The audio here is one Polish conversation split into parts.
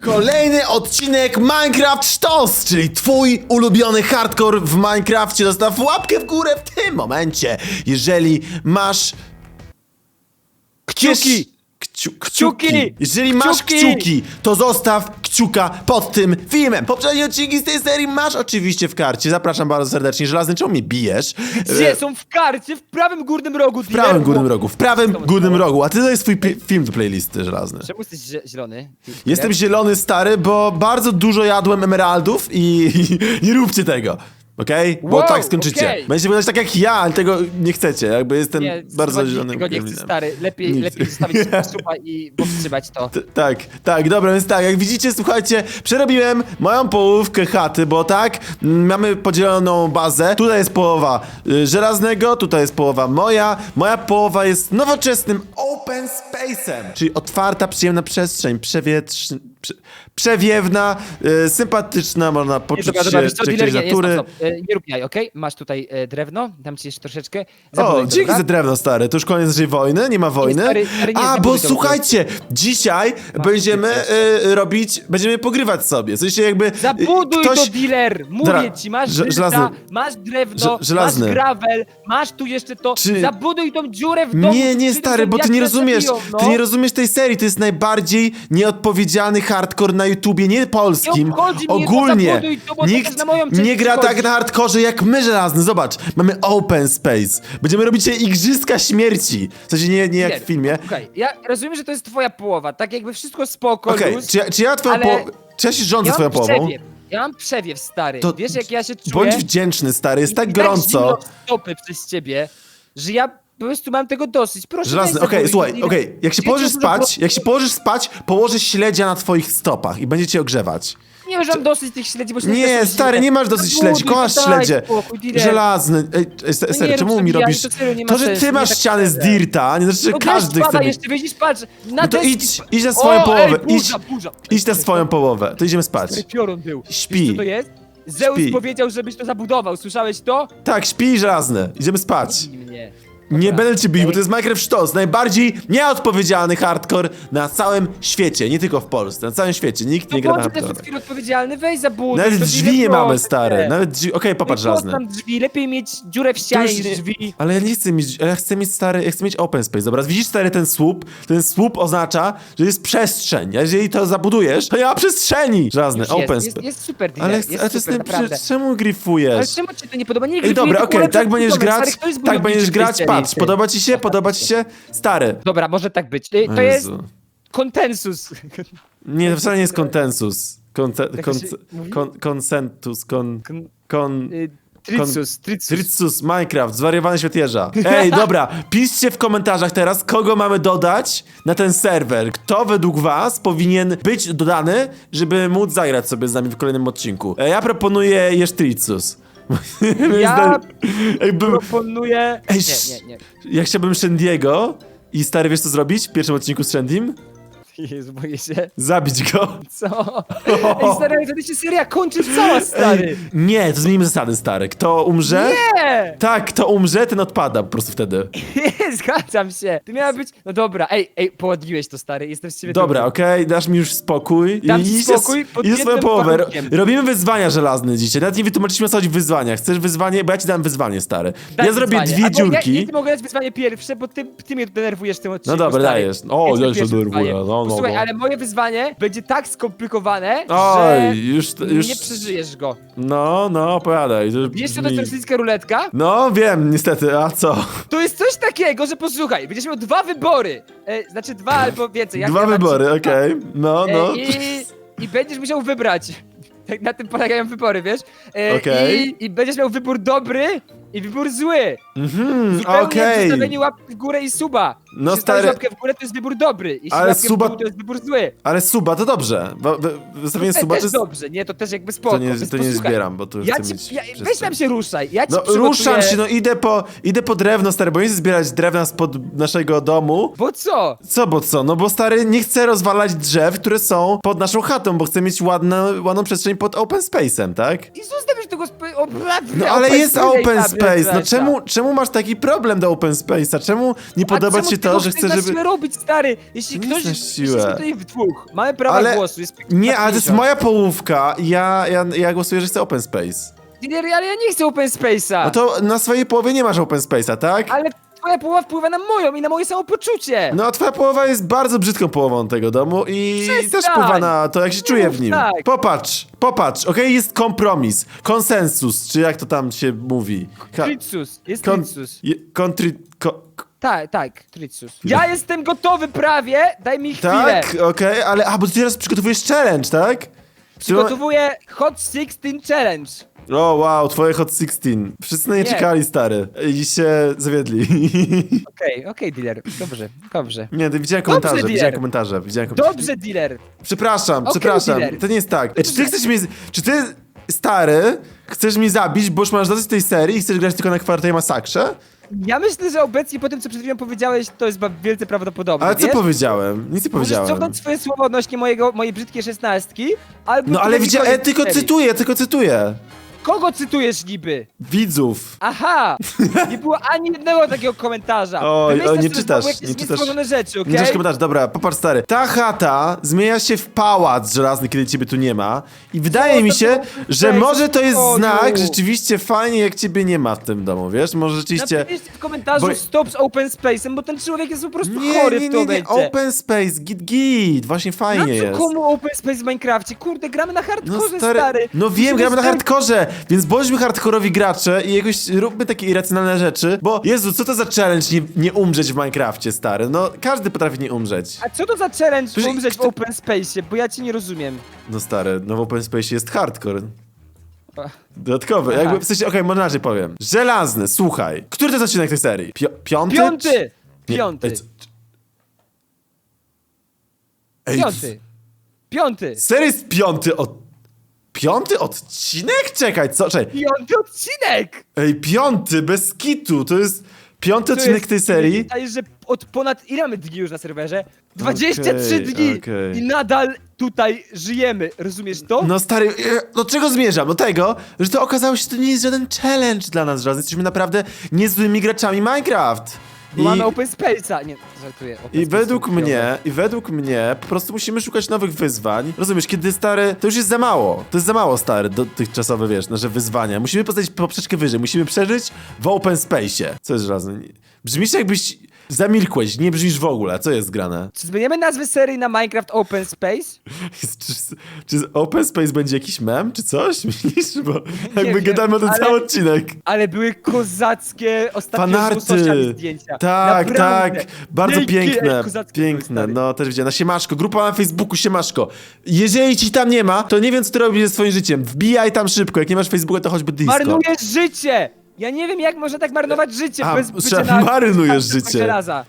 Kolejny odcinek Minecraft Sztos, czyli twój ulubiony hardcore w Minecrafcie. Zostaw łapkę w górę w tym momencie, jeżeli masz... Kciuki! Kciu, Kciuki! Jeżeli masz Kciuki! kciuki, to zostaw kciuka pod tym filmem. Poprzednie odcinki z tej serii masz oczywiście w karcie. Zapraszam bardzo serdecznie. Żelazny, czemu mnie bijesz? Gdzie są w karcie? W prawym górnym rogu. W prawym górnym rogu, w prawym górnym rogu. A ty to jest twój film do playlisty, Żelazny. Czemu jesteś zie- zielony? Jestem zielony stary, bo bardzo dużo jadłem emeraldów i nie róbcie tego. Okej? Bo Wow, tak skończycie. okej. Będziecie wyglądać tak jak ja, ale tego nie chcecie. Jakby jestem Nie, bardzo słuchaj, zielonym Tego nie chcę, gremlinem. stary. Lepiej, Nic. lepiej zostawić supa i powstrzymać to. T- Tak, tak, dobra, więc tak, jak widzicie, słuchajcie, przerobiłem moją połówkę chaty, bo tak, mm, mamy podzieloną bazę, tutaj jest połowa y, żelaznego, tutaj jest połowa moja, moja połowa jest nowoczesnym open space'em, czyli otwarta, przyjemna przestrzeń, przewietrzna, prze, przewiewna, y, sympatyczna, można poczuć dobra, dobra, się wiesz co, czymś dealer, nie, nie, natury. stop, stop. E, nie rób jaj, okej? Masz tutaj e, drewno, dam ci jeszcze troszeczkę. O, Zabuduj to, dzięki dobra? za drewno, stary. To już koniec naszej wojny? Nie ma wojny? stary, stary, nie, A, bo to, słuchajcie, dzisiaj będziemy y, robić, będziemy pogrywać sobie. W sensie jakby... y, Zabuduj ktoś... to, dealer! Mówię Dobra, ci, masz drewno, żelazny. masz drewno, Że- żelazny. masz gravel, masz tu jeszcze to. Czy- Zabuduj tą dziurę w domu. Nie, nie, stary, bo ty nie rozumiesz. no. Ty nie rozumiesz tej serii. To jest najbardziej nieodpowiedzialny hardcore na YouTubie, nie polskim. Nie obchodzi mnie to, Ogólnie. zabuduj to, bo to Nikt na moją nie gra tak przychodzi. Hardkorze jak my żelazny. Zobacz, mamy open space. Będziemy robić dzisiaj igrzyska śmierci. W sensie nie, nie jak Nie, w filmie. Okej, ja rozumiem, że to jest twoja połowa, tak jakby wszystko spoko, Okej, luz. czy, ja- czy ja twoją ale połowę... Czy ja się rządzę Ja swoją mam połową? przewiew, ja mam przewiew, stary. To Wiesz, jak ja się czuję? Bądź wdzięczny, stary, jest I- tak i gorąco. w stopy przez ciebie, że ja po prostu mam tego dosyć. Proszę, Żelazny, okej, słuchaj, okej, jak się położysz dużo spać, jak się położysz spać, położysz śledzia na twoich stopach i będzie cię ogrzewać. Nie już mam dosyć tych śledzi, bo się Nie, stary, nie masz dosyć śledzi, kochasz daj śledzie. spokój. Żelazny, ej, ej, se- No serio, nie czemu mi robisz... to serio nie ma To, że sensu, ty nie masz tak ściany z dirta, nie znaczy, że No weź każdy chce mieć... jeszcze, widzisz, patrz, na No to deski idź, spa- idź na swoją o, połowę, ej, idź, burza, burza. idź na swoją połowę, to idziemy spać. Stary piorun był. Śpi. Wiesz, co to jest? Zeus Śpi. powiedział, żebyś to zabudował, słyszałeś to? Tak, śpi żelazny, idziemy spać. Nie będę cię bić, bo to jest Minecraft Sztos, najbardziej nieodpowiedzialny hardcore na całym świecie, nie tylko w Polsce, na całym świecie, nikt No nie gra na hardcore. chwilę odpowiedzialny, weź zabuduj. Nawet to drzwi nie mamy, cię. nawet drzwi, okej, popatrz No tam drzwi, lepiej mieć dziurę w ścianie niż drzwi. Ale ja nie chcę mieć, ja chcę mieć stary, ja chcę mieć open space, dobra, widzisz stary ten słup? Ten słup oznacza, że jest przestrzeń, a jeżeli to zabudujesz, to nie ma przestrzeni! Żelazny, Już open jest, space. jest, super dealer, Ale, jest ale to jest super, naprawdę. czemu Ale gryfujesz? czemu ci to nie podoba? Nie Ej, dobra, okej, tak będziesz grać, tak będziesz grać, serii, patrz, podoba ci się, podoba ci się? Stary. Dobra, może tak być. Y, To jest Jezu. konsensus. Nie, to wcale nie jest konsensus. Konte, Tak kon, się mówi? kon, konsentus, kon, Kon- kon, y, Tricus, tricus. Tritsus, Minecraft, zwariowany świat jeża. Ej, dobra, piszcie w komentarzach teraz, kogo mamy dodać na ten serwer. Kto według was powinien być dodany, żeby móc zagrać sobie z nami w kolejnym odcinku. E, ja proponuję Jesztritsus. Ja Jakbym, proponuję... Ej, Nie, nie, nie. ja chciałbym Shendiego i stary, wiesz co zrobić w pierwszym odcinku z Shendim? Jezu, boję się. Zabić go. Co? Ej, stary, wtedy się seria kończy cała, stary. Ej, nie, to zmienimy zasady, stary. Kto umrze? Nie! Tak, kto umrze, ten odpada po prostu wtedy. Nie, zgadzam się. To miała być... No dobra, ej, ej, poładniłeś to, stary. Jestem z ciebie Dobra, dumny. okej, dasz mi już spokój. Dam ci spokój pod I swoją połowę. Ro- warunkiem. Robimy wyzwania żelazne dzisiaj. Nawet nie wytłumaczyliśmy o co chodzi w wyzwaniach. Chcesz wyzwanie? Bo ja ci dam wyzwanie, stary. Daj ja zrobię wyzwanie. dwie Albo dziurki. Ja, ja ty mogę dać wyzwanie pierwsze, bo ty, ty mnie denerwujesz w tym odcinku, No dobra, stary. dajesz. O, Jest to ja się pierwsze denerwuję. wyzwanie. No, no, Słuchaj, no. ale moje wyzwanie będzie tak skomplikowane, Oj, że już, już. nie przeżyjesz go. No, no, opowiadaj. To Wiesz co to jest rosyjska ruletka? No, wiem, niestety, a co? To jest coś takiego, że posłuchaj, będziesz miał dwa wybory. E, znaczy dwa albo więcej. jak Dwa wybory, okej. No, E, no. I, I będziesz musiał wybrać. Tak na tym polegają wybory, wiesz? E, Okej. i, I będziesz miał wybór dobry i wybór zły. Mhm, Zupełnie okej. zostawienie łapki w górę i suba. No, Jeśli stary- stawisz łapkę w górę, to jest wybór dobry. Jeśli Ale łapkę suba- w dół, to jest wybór zły. Ale suba to dobrze. Wystawienie To suba to też jest... dobrze, nie? To też jakby spoko. To nie, więc to nie posłuchaj, zbieram, bo tu Ja chcę ci, mieć ja, weź przestrzeń. tam się ruszaj. Ja ci No przygotuję... ruszam się, no idę po, idę po drewno, stary, bo nie chcę zbierać drewna spod naszego domu. Bo co? Co, bo co? No bo stary, nie chcę rozwalać drzew, które są pod naszą chatą, bo chcę mieć ładną, ładną przestrzeń pod open space'em, tak? I zostaw już tego sp- No ale jest open space, no czemu, czemu masz taki problem do open space'a? Czemu nie podoba ci to, że chcesz żeby... robić, stary? Jeśli Nie ktoś... na Jesteśmy siłę. tutaj w dwóch. Mamy prawo Ale- głosu. Jest Nie, ale to jest 50. moja połówka ja, ja, ja głosuję, że chcę open space. Nie, ale ja nie chcę open space'a. No to na swojej połowie nie masz open space'a, tak? Ale twoja połowa wpływa na moją i na moje samopoczucie. No a twoja połowa jest bardzo brzydką połową tego domu i Przestań! też wpływa na to, jak się czuję w nim. tak. Popatrz, popatrz, okej, jest kompromis, konsensus, czy jak to tam się mówi. Ha- Tritsus. Jest kon- Tritsus. je- kontri... Ko, k- Tak, tak, Tritsus. Ja jestem gotowy prawie, daj mi chwilę. tak, okej, ale... A, bo ty teraz przygotowujesz challenge, tak? Przygotowuję Hot 16 Challenge. O, wow, twoje Hot 16. Wszyscy na nie Nie. czekali, stary. I się zawiedli. Okej, okej, dealer. Dobrze, dobrze. Nie, widziałem komentarze, dealer. widziałem komentarze, widziałem komentarze. Dobrze, dealer. Przepraszam, Okej, przepraszam, dealer. to nie jest tak. Czy ty chcesz mnie... Czy ty, stary, chcesz mnie zabić, bo już masz dosyć tej serii i chcesz grać tylko na kwartej masakrze? Ja myślę, że obecnie po tym, co przed chwilą powiedziałeś, to jest ba- wielce prawdopodobne, Ale co wiesz? powiedziałem? Nic nie Możesz powiedziałem. cofnąć swoje słowa odnośnie mojego, mojej brzydkiej szesnastki, albo... No ale widziałem, koniec ja tylko serii. cytuję, tylko cytuję. Kogo cytujesz niby? Widzów. Aha! Nie było ani jednego takiego komentarza. Oj, Wymyślasz oj, nie sobie czytasz, znowu jakieś nie czytasz. niestworzone rzeczy, okej? Nie okay? komentarz, dobra, popatrz stary. Ta chata zmienia się w pałac żelazny, kiedy ciebie tu nie ma. I wydaje Co mi to się, było? że Weź, może to jest znak, rzeczywiście fajnie, jak ciebie nie ma w tym domu, wiesz? Może rzeczywiście... Napiszcie w komentarzu Bo- stop z open space'em, bo ten człowiek jest po prostu Nie, chory nie, w nie, to nie, open space, git git, właśnie Na fajnie co jest. komu open space w Minecrafcie? Kurde, gramy na No hardcore, stary, no wiem, gramy na hardkorze, więc bądźmy hardkorowi gracze i jakoś róbmy takie irracjonalne rzeczy, bo Jezu, co to za challenge nie, nie umrzeć w Minecrafcie, stary? No, każdy potrafi nie umrzeć. A co to za challenge Przecież- umrzeć w open space'ie? Bo ja ci nie rozumiem. No stary, no w open space jest hardcore. Ach. Dodatkowy, Aha. jakby w sensie, okej, może inaczej powiem. Żelazny, słuchaj. Który to jest odcinek tej serii? Pio piąty? Piąty! Nie, Piąty. Ej, Ej, Piąty. Piąty. Serii jest piąty od... Piąty odcinek? Czekaj, co? Czekaj. Piąty odcinek! Ej, piąty, bez kitu, to jest piąty To odcinek jest- tej serii. Wydaje, że od ponad... Ile mamy dni już na serwerze? 23 Okej, dni! okej. I nadal tutaj żyjemy. Rozumiesz to? No stary, e, do czego zmierzam? Do tego, że to okazało się, że to nie jest żaden challenge dla nas, że jesteśmy naprawdę niezłymi graczami Minecraft. Bo Mamy open space'a. Nie, żartuję. Open I według chujowe. mnie, i według mnie, po prostu musimy szukać nowych wyzwań. Rozumiesz, kiedy stary, to już jest za mało. To jest za mało stary, dotychczasowe, wiesz, nasze wyzwania. Musimy postawić poprzeczkę wyżej, musimy przeżyć w open space'ie. Co jest razem? Brzmisz jakbyś zamilkłeś, nie brzmisz w ogóle. Co jest grane? Czy zmieniamy nazwę serii na Minecraft Open Space? Czy, czy open space będzie jakiś mem, czy coś? Myślisz? Bo jakby wiem, gadamy o ale- cały odcinek. Ale były kozackie Fanarty! łososiami zdjęcia. Tak, Naprawdę. tak, bardzo Dzięki, piękne, piękne, no też widziałem, na Siemaszko, grupa na Facebooku Siemaszko. Jeżeli ci tam nie ma, to nie wiem co ty robisz ze swoim życiem, wbijaj tam szybko, jak nie masz Facebooka, to choćby Discord. Marnujesz życie! Ja nie wiem, jak można tak marnować życie A, bez bycia słyszałem, na... na- na życie. żelaza.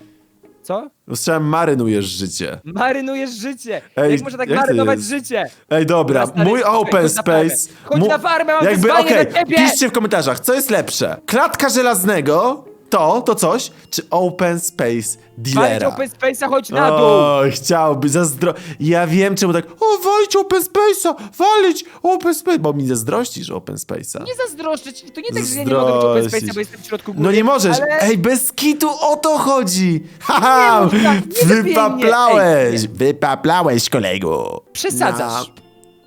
Co? Usłyszałem, marynujesz życie. Marynujesz życie! Ej, jak można tak jak to marynować jest? życie? Ej, dobra, stary, mój chodź open na farmę. space... Chodź mu- na farmę, mam Jakby, wyzwanie dla ciebie! piszcie w komentarzach, co jest lepsze? Klatka żelaznego, to, to coś, czy open space Walić dealera? open space'a, chodź na dół! O, chciałby, zazdro... Ja wiem czemu tak, o, walić open space'a, walić open space, bo mi zazdrościsz open space'a. Nie zazdroszczę ci, to nie tak, że ja nie mogę mieć open space'a, bo jestem w środku góry. No nie możesz, ale... ej, bez kitu o to chodzi! Haha, Nie mów tak, nie wypaplałeś, mnie. wypaplałeś kolego. Przesadzasz.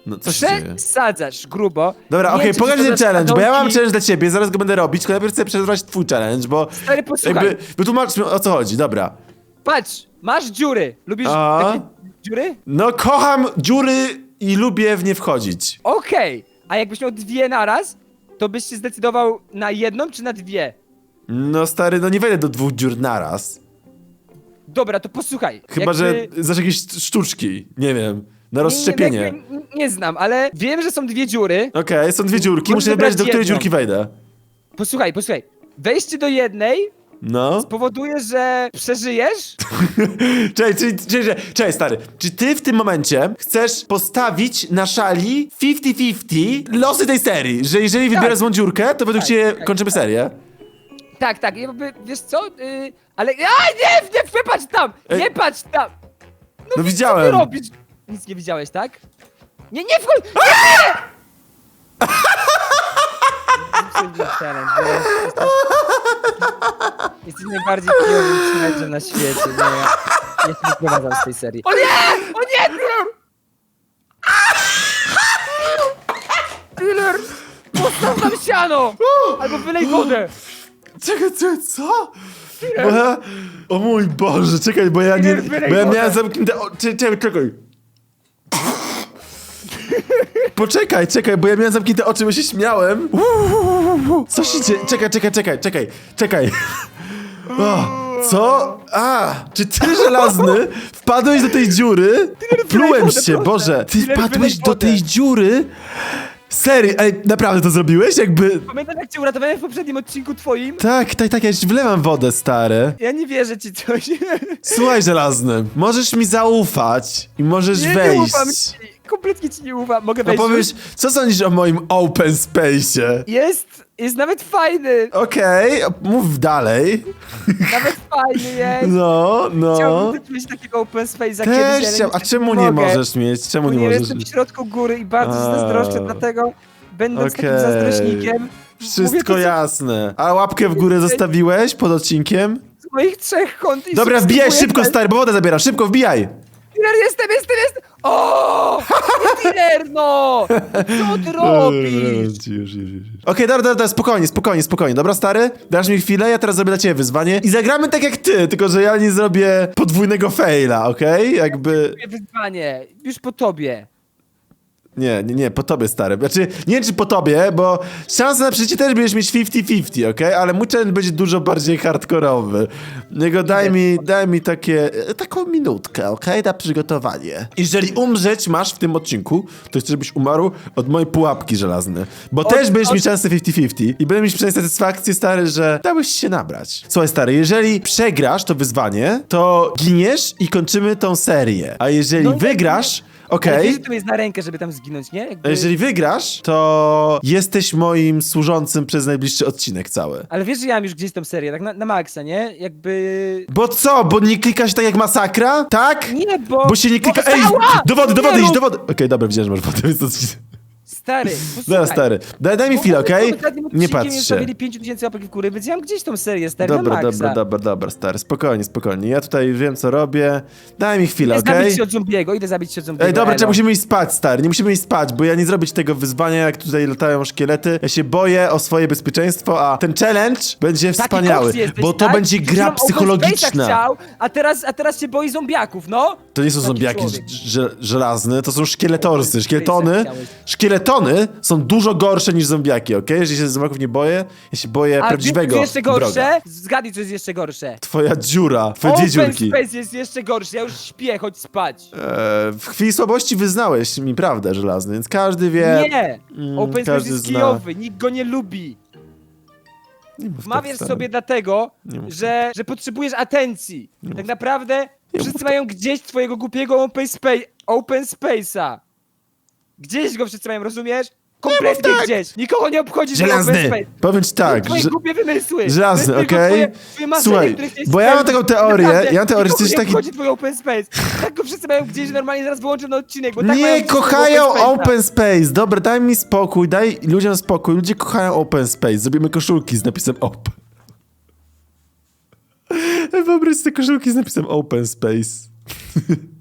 No, co się dzieje? Przesadzasz grubo. Dobra, Nie okej, wiem, czy pokaż to za challenge, bo ja mam challenge dla ciebie, zaraz go będę robić, tylko najpierw chcę przerwać twój challenge, bo Stary, posłuchaj. jakby wytłumacz mi o co chodzi, dobra. Patrz, masz dziury. Lubisz A? takie dziury? No kocham dziury i lubię w nie wchodzić. Okej. A jakbyś miał dwie naraz, to byś się zdecydował na jedną czy na dwie? No stary, no nie wejdę do dwóch dziur naraz. Dobra, to posłuchaj. Chyba, jakby... że znasz jakieś sztuczki, nie wiem, na Nie, rozszczepienie. Nie, Okej, nie, nie znam, ale wiem, że są dwie dziury. są dwie dziurki, Możesz muszę wybrać, do której jedną. dziurki wejdę. Posłuchaj, posłuchaj. Wejście do jednej No. spowoduje, że przeżyjesz. Cześć, czyli, czyli, cześć stary, czy ty w tym momencie chcesz postawić na szali 50-50 losy tej serii, że jeżeli wybierasz złą dziurkę, to według Tak, ciebie tak, kończymy serię? Tak, tak, jakby, wiesz co? Yy, ale. A nie, nie, nie patrz tam! Ej. Nie patrz tam! No Co ty widziałem. robisz? Nic nie widziałeś, tak? Nie, nie wchodź! Children Challenge? Jesteś, jesteś najbardziej kijowym na świecie, nie? Ja, ja się wyprowadzam z tej serii. O nie! O nie! Tiller! Tiller! Postaw tam siano! Albo wylej wodę! Czekaj, co? co? Bo ja... O mój Boże, czekaj, bo ja nie... Bo ja miałem zamknięte. Czekaj, czekaj. Poczekaj, czekaj, bo ja miałem zamknięte oczy, bo się śmiałem. Co się dzieje? Czekaj, czekaj, czekaj, czekaj, czekaj. O, co? A, czy ty żelazny wpadłeś do tej dziury? Plułem się. Boże. Ty wpadłeś do tej dziury? Serio, ej, naprawdę to zrobiłeś? Jakby... Pamiętasz jak cię uratowałem w poprzednim odcinku twoim? Tak, tak, tak, ja ci wlewam wodę, stary. Ja nie wierzę ci coś. Słuchaj, żelazny, możesz mi zaufać i możesz Nie, wejść. nie ufam ci. Kompletnie ci nie ufam. Mogę No wejść powiesz, już? co sądzisz o moim open space'ie? Jest, jest nawet fajny. Okej, mów dalej. Nawet fajny jest. No, no. Chciałbym też mieć takiego open space'a kiedyś, Też ale chciał, a niestety czemu nie mogę, możesz mieć? Czemu Bo nie nie możesz? jestem w środku góry i bardzo A. zazdroszczę, dlatego będąc takim Okej. zazdrośnikiem, mówię Wszystko to, co jasne. A łapkę w górę zostawiłeś pod odcinkiem? z moich trzech kont i Dobra, wbijaj subskrybuję szybko, ten- stary, bo wodę zabiera, szybko wbijaj! Killer, jestem, jestem, jestem! O! Killer, no! Co ty robisz? Już, już, już, już. Okej, dobra, dobra, dobra, spokojnie, spokojnie, spokojnie. Dobra, stary, dasz mi chwilę, ja teraz zrobię dla ciebie wyzwanie i zagramy tak jak ty, tylko że ja nie zrobię podwójnego faila, okej? Jakby... Wyzwanie, już po tobie. Nie, nie, nie, po tobie, stary. Znaczy, nie wiem, czy po tobie, bo szansa na przeżycie też będziesz mieć 50-50, okej? Ale mój challenge będzie dużo bardziej hardkorowy. Niego daj mi, daj mi takie, taką minutkę, okej? Na przygotowanie. Jeżeli umrzeć masz w tym odcinku, to chcę, żebyś umarł od mojej pułapki żelaznej. Bo Od- też będziesz od- mieć szansę 50-50 i będę mieć przynajmniej satysfakcję, stary, że dałeś się nabrać. Słuchaj, stary, jeżeli przegrasz to wyzwanie, to giniesz i kończymy tą serię. A jeżeli No nie, wygrasz, okej? to jest na rękę, żeby tam zginąć, nie? Jakby... Jeżeli wygrasz, to jesteś moim służącym przez najbliższy odcinek cały. Ale wiesz, że ja mam już gdzieś tą serię, tak na, na maksa, nie? Jakby... Bo co? Bo nie klika się tak jak masakra? Tak? Nie, bo... Bo się nie klika. Ej! Ała! Do wody, do Nie wody, idź rób! do wody! Okej, dobra, widziałem, że masz wodę, więc to. Stary, posłuchaj. Dobra, stary. Daj, daj mi chwilę, okej? Nie patrz się. zostawili 5000 łapek w górę, więc ja mam gdzieś tą serię, stary, na Dobra, maksa. dobra, dobra, dobra, stary. Spokojnie, spokojnie. Ja tutaj wiem, co robię. Daj mi chwilę, Idę okej? zabić się od zombiego, idę zabić się od zombiego. Ej, dobra, elo. czy musimy iść spać, stary? Nie musimy iść spać, bo ja nie zrobię ci tego wyzwania, jak tutaj latają szkielety. Ja się boję o swoje bezpieczeństwo, a ten challenge będzie Taki wspaniały, koks jesteś, bo to tak? będzie gra chwilą Open Space'a psychologiczna. Chciał, a, teraz, a teraz się boi zombiaków, no? To nie są Taki zombiaki człowiek. żelazne, to są szkieletorsy. Szkieletony, chciałeś. szkieletony są dużo gorsze niż zombiaki, okej? Jeżeli się zombiaków nie boję, ja się boję A prawdziwego wiesz, co jest jeszcze gorsze? wroga. Zgadnij, co jest jeszcze gorsze. Twoja dziura, twoje dwie Open dziurki. Space jest jeszcze gorszy, ja już śpię, chodź spać. Eee, w chwili słabości wyznałeś mi prawdę żelazny, więc każdy wie... Nie! Mm, Open Space każdy jest zna. kijowy, nikt go nie lubi. Nie mów tak, Wmawiasz stary. sobie dlatego, Nie mów że, że potrzebujesz atencji. Tak naprawdę mów wszyscy tak. mają gdzieś twojego głupiego Open, space, open Space'a. Gdzieś go wszyscy mają, rozumiesz? Kompletnie tak. gdzieś. Nikogo nie obchodzi Open Żelazny! Space. Powiem ci tak, Twoje że... głupie wymysły. Żelazny, To jest tylko okej? twoje- twoje marzenie, Słuchaj, które chciałeś bo ja mam spełnić. taką teorię, Naprawdę, ja mam teorię, że nikogo jesteś nie taki- obchodzi twój Open Space. Tak go wszyscy mają gdzieś, normalnie zaraz wyłączę na odcinek, bo tak mają Nie swojego kochają Space'a. open space. Dobra, daj mi spokój, daj ludziom spokój. Ludzie kochają open space. Zrobimy koszulki z napisem open. Wyobraź sobie koszulki z napisem open space.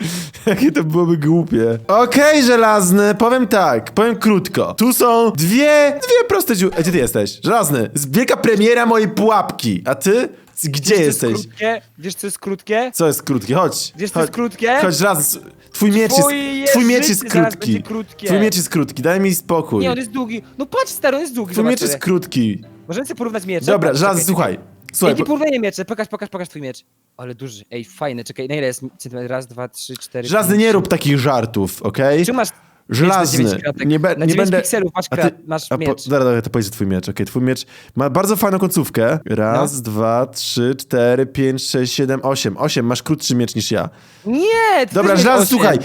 Jakie to byłoby głupie. Okej, żelazny, powiem tak, powiem krótko. Tu są dwie, dwie proste dziury. A gdzie ty jesteś? Żelazny, jest wielka premiera mojej pułapki. A ty? Gdzie Wiesz, co jesteś? Jest krótkie? Wiesz, co jest krótkie? Co jest krótkie? Chodź. Wiesz, co chodź. jest krótkie? Chodź, raz. Twój miecz Twoje jest, twój miecz jest życie zaraz krótki. będzie krótkie. Twój miecz jest krótki, daj mi spokój. Nie, on jest długi. No patrz, stary, on jest długi. Twój zobacz miecz jest sobie. krótki. Możemy sobie porównać miecze? Dobra, Patrz, czekaj, słuchaj. Słuchaj, Ej, bo, porównanie miecze, pokaż, pokaż, pokaż twój miecz. Ale duży, ej, fajny, czekaj, na ile jest centymetr? Raz, dwa, trzy, cztery, żelazny pięć, nie rób takich żartów, okej? Czy masz Żelazny. miecz na 9 kratek? Nie, be, nie 9 będę. pikselów masz, A krat, masz a po, miecz. dobra, dobra, to powiedz twój miecz, okej. Twój miecz ma bardzo fajną końcówkę. Raz, No. dwa, trzy, cztery, pięć, sześć, siedem, osiem. Osiem, masz krótszy miecz niż ja. Nie! ty Dobra, żelazny, słuchaj.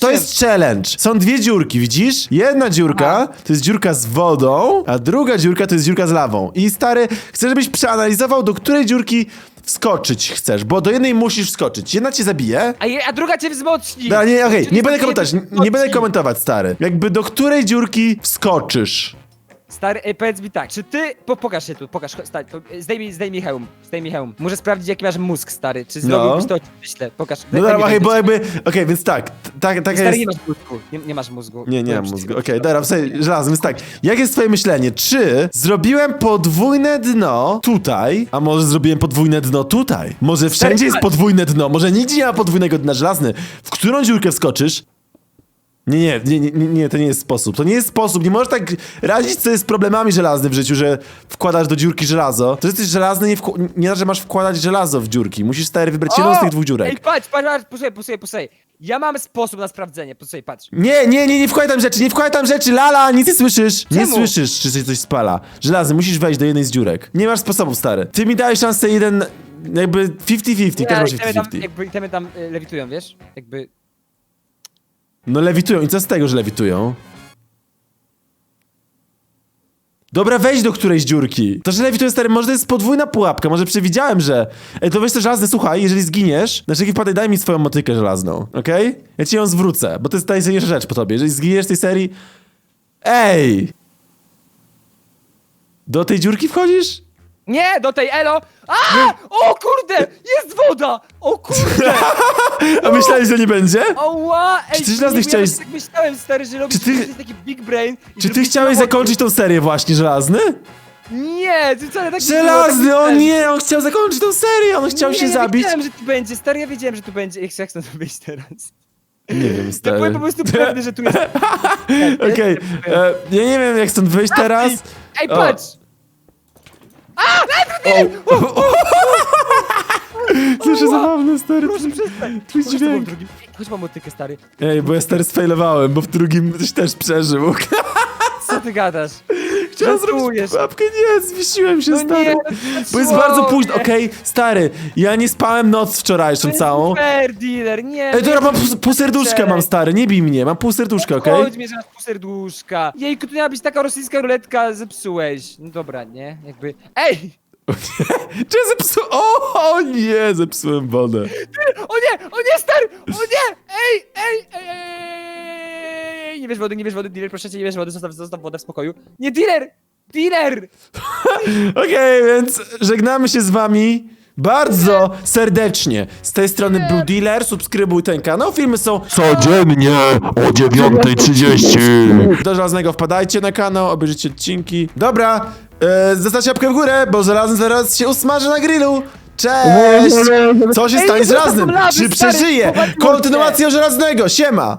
To jest challenge. Są dwie dziurki, widzisz? Jedna dziurka to jest dziurka z wodą, a druga dziurka to jest dziurka z lawą. I stary, chcę, żebyś przeanalizował, do której dziurki wskoczyć chcesz, bo do jednej musisz wskoczyć. Jedna cię zabije. A, je, a druga cię wzmocni! Dobra, nie, okej, Czyli nie będę komentować, nie, nie będę komentować, stary. Jakby do której dziurki wskoczysz? Stary, ej, powiedz mi tak, czy ty, po, pokaż się tu, pokaż, chodź, stary, po- zdejmij, zdejmij hełm, zdejmij hełm. Muszę sprawdzić jaki masz mózg, stary, czy zrobiłbyś to, myślę, pokaż. No daj dobra, Machaj, bo wiedzieć. jakby... Okej, więc tak, t- tak, tak Stary, jest... nie masz mózgu, nie, nie masz mózgu. Nie, nie mam mózgu. Okej, dobra, w sensie, żelaznym, więc tak. Jak jest twoje myślenie? Czy zrobiłem podwójne dno tutaj, a może zrobiłem podwójne dno tutaj? Może wszędzie jest podwójne dno, może nigdzie nie ma podwójnego dna żelazny. W którą dziurkę wskoczysz? Nie, nie, nie, nie, nie, to nie jest sposób. To nie jest sposób. Nie możesz tak radzić sobie z problemami żelaznym w życiu, że wkładasz do dziurki żelazo. To, jesteś żelazny, nie, nie znaczy, że masz wkładać żelazo w dziurki. Musisz stary wybrać jedną z tych dwóch dziurek. Ej, patrz, patrz, patrz, posłuchaj, posłuchaj, posłuchaj. Ja mam sposób na sprawdzenie, posłuchaj, patrz. Nie, nie, nie, nie wkładaj tam rzeczy, nie wkładaj tam rzeczy, lala, nic nie słyszysz. Nie Czemu? słyszysz, czy się coś spala. Żelazny, musisz wejść do jednej z dziurek. Nie masz sposobu, stary. Ty mi dałeś szansę jeden, jakby 50-50, też masz itemy tam, 50-50. jakby tam y, lewitują, wiesz? Jakby... No lewitują, i co z tego, że lewitują? Dobra, wejdź do którejś dziurki. To, że lewitują, stary, może to jest podwójna pułapka, może przewidziałem, że... Ej, to weź to żelazne, słuchaj, jeżeli zginiesz, na wszelki wypadek daj mi swoją motykę żelazną, okej? Ja ci ją zwrócę, bo to jest najcenniejsza rzecz po tobie. Jeżeli zginiesz tej serii... Ej! Do tej dziurki wchodzisz? Nie, do tej elo! A! O kurde! Jest woda! O kurde! A myślałeś, że nie będzie? Oła! Ej, Czy ty żelazny nie chciałeś- Tak myślałem, stary, że robisz Czy ty- że jest taki big brain. i Czy ty zrobisz chciałeś na zakończyć tą serię właśnie, żelazny? Nie, ty wcale tak nie Żelazny, było, o tak nie, on chciał zakończyć tą serię, on chciał nie, się ja zabić. wiedziałem, że tu będzie, stary, ja wiedziałem, że tu będzie. Jak chcę to wyjść teraz? Nie wiem, Ja stary. byłem po prostu pewny, że tu jest... Okej, e, ja nie wiem jak stąd wyjść teraz. Ej, O. patrz! Słyszę zabawne, stary. Proszę przestań! Twój Chodź z tobą w dźwięk. drugim. Chodź mam motykę, stary. Ej, bo ja stary sfailowałem, bo w drugim też przeżył. Co ty gadasz? Chciałem zrobić Żartujesz. pułapkę, nie, zwiesiłem się, No stary. nie, Bo jest bardzo późno, okej, stary, ja nie spałem noc wczorajszą To całą. fair dealer, nie. Ej, dobra, mam pół, pół serduszka mam, stary, nie bij mnie, mam pół serduszka, okej? Chodź mnie, że masz pół serduszka. Jejku, tu miała być taka rosyjska ruletka, zepsułeś. No dobra, nie? Jakby... Ej! Czy ja zepsułem? O, o nie, zepsułem wodę. O nie! O nie, stary! O nie! Ej! Ej! Ej! ej, wiesz wody, nie wiesz wody, dealer, proszę cię, nie wiesz wody, zostaw, zostaw wodę w spokoju. Nie, dealer! Dealer! Okej, więc żegnamy się z wami bardzo serdecznie. Z tej strony był Dealer, subskrybuj ten kanał, filmy są Codziennie o 9.30. do żelaznego, wpadajcie na kanał, obejrzyjcie odcinki. Dobra, e, zostawcie łapkę w górę, bo żelazny zaraz się usmaży na grillu. Cześć! Co się Ej, stanie z są żelaznym? lawy, Czy stary, przeżyje? popatrz, Kontynuacja żelaznego, siema!